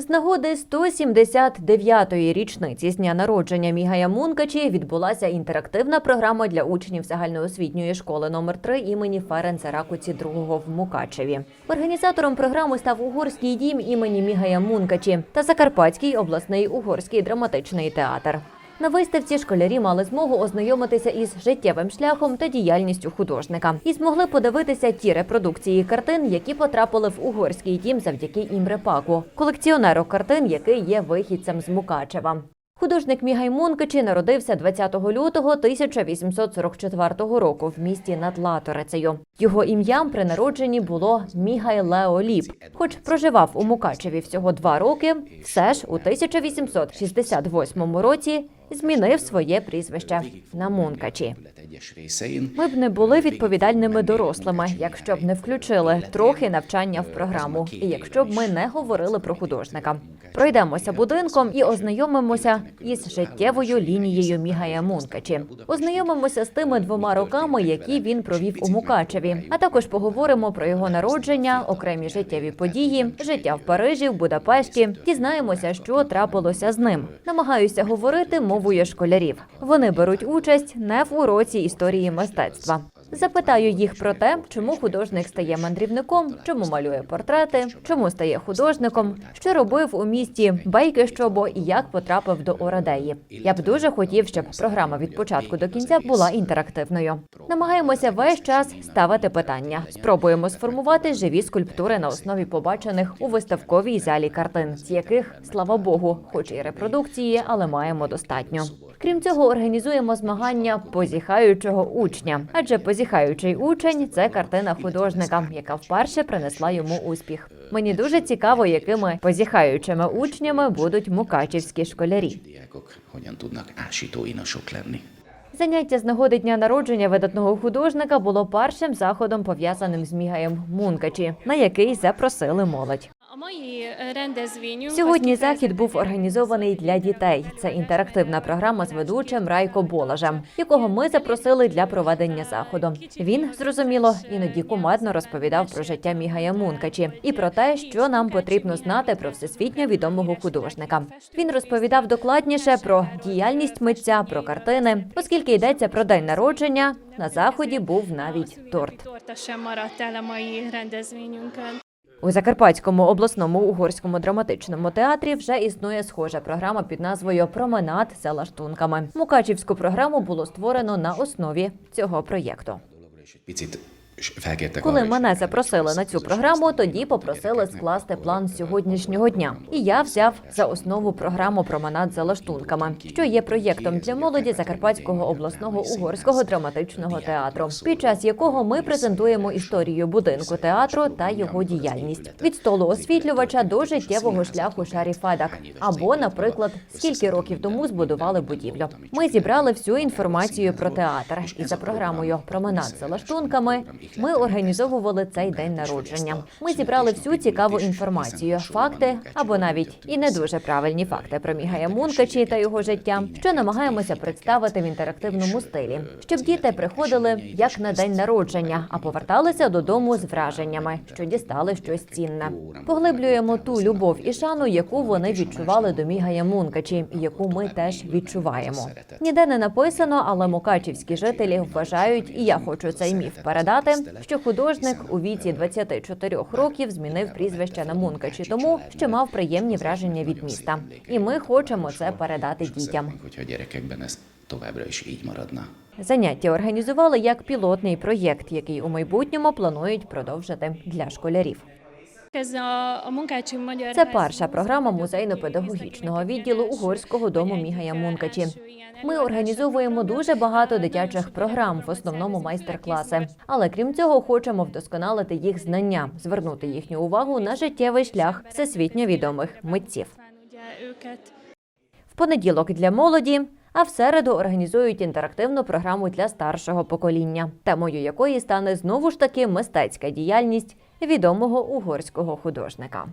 З нагоди 179-ї річниці з дня народження Мігая Мункачі відбулася інтерактивна програма для учнів загальноосвітньої школи номер 3 імені Ференца Ракуці II в Мукачеві. Організатором програми став угорський дім імені Мігая Мункачі та Закарпатський обласний угорський драматичний театр. На виставці школярі мали змогу ознайомитися із життєвим шляхом та діяльністю художника і змогли подивитися ті репродукції картин, які потрапили в угорський дім завдяки Імре Паку, колекціонеру картин, який є вихідцем з Мукачева. Художник Мігай Мункачі народився 20 лютого 1844 року в місті над Латорицею. Його ім'ям при народженні було Мігай Лео Ліп. Хоч проживав у Мукачеві всього два роки, все ж у 1868 році змінив своє прізвище на Мункачі. Ми б не були відповідальними дорослими, якщо б не включили трохи навчання в програму, і якщо б ми не говорили про художника. Пройдемося будинком і ознайомимося із життєвою лінією Мігая Мункачі. Ознайомимося з тими двома роками, які він провів у Мукачеві. А також поговоримо про його народження, окремі життєві події, життя в Парижі, в Будапешті. Дізнаємося, що трапилося з ним. Намагаюся говорити мовою школярів. Вони беруть участь не в уроці історії мистецтва. Запитаю їх про те, чому художник стає мандрівником, чому малює портрети, чому стає художником, що робив у місті Бейкещобо і як потрапив до Орадеї. Я б дуже хотів, щоб програма від початку до кінця була інтерактивною. Намагаємося весь час ставити питання. Спробуємо сформувати живі скульптури на основі побачених у виставковій залі картин, з яких, слава Богу, хоч і репродукції, але маємо достатньо. Крім цього, організуємо змагання позіхаючого учня, адже позіхаючий учень це картина художника, яка вперше принесла йому успіх. Мені дуже цікаво, якими позіхаючими учнями будуть мукачівські школярі. Заняття з нагоди дня народження видатного художника було першим заходом пов'язаним з Мігаєм Мункачі, на який запросили молодь. Eh, Сьогодні захід був організований для дітей. Це інтерактивна програма з ведучим Райко Болажем, якого ми запросили для проведення заходу. Він зрозуміло іноді кумедно розповідав про життя Мігая Мункачі і про те, що нам потрібно знати про всесвітньо відомого художника. Він розповідав докладніше про діяльність митця, про картини, оскільки йдеться про день народження. На заході був навіть торт. У Закарпатському обласному угорському драматичному театрі вже існує схожа програма під назвою Променад за лаштунками. Мукачівську програму було створено на основі цього проєкту. Коли мене запросили на цю програму, тоді попросили скласти план сьогоднішнього дня. І я взяв за основу програму Променад за лаштунками, що є проєктом для молоді Закарпатського обласного угорського драматичного театру, під час якого ми презентуємо історію будинку театру та його діяльність від столу освітлювача до життєвого шляху Шарі Федак. Або, наприклад, скільки років тому збудували будівлю. Ми зібрали всю інформацію про театр, і за програмою Променад за лаштунками ми організовували цей день народження. Ми зібрали всю цікаву інформацію, факти або навіть і не дуже правильні факти про Мігая Мункачі та його життя, що намагаємося представити в інтерактивному стилі, щоб діти приходили як на день народження, а поверталися додому з враженнями, що дістали щось цінне. Поглиблюємо ту любов і шану, яку вони відчували до Мігая Мункачі, яку ми теж відчуваємо. Ніде не написано, але мукачівські жителі вважають, і я хочу цей міф передати, що художник у віці 24 років змінив прізвище на Мункачі, тому що мав приємні враження від міста. І ми хочемо це передати дітям. Заняття організували як пілотний проєкт, який у майбутньому планують продовжити для школярів. Це перша програма музейно-педагогічного відділу угорського дому Мігая Мункачі. Ми організовуємо дуже багато дитячих програм, в основному майстер-класи. Але крім цього, хочемо вдосконалити їх знання, звернути їхню увагу на життєвий шлях всесвітньо відомих митців. В понеділок для молоді, а в середу організують інтерактивну програму для старшого покоління, темою якої стане знову ж таки мистецька діяльність відомого угорського художника.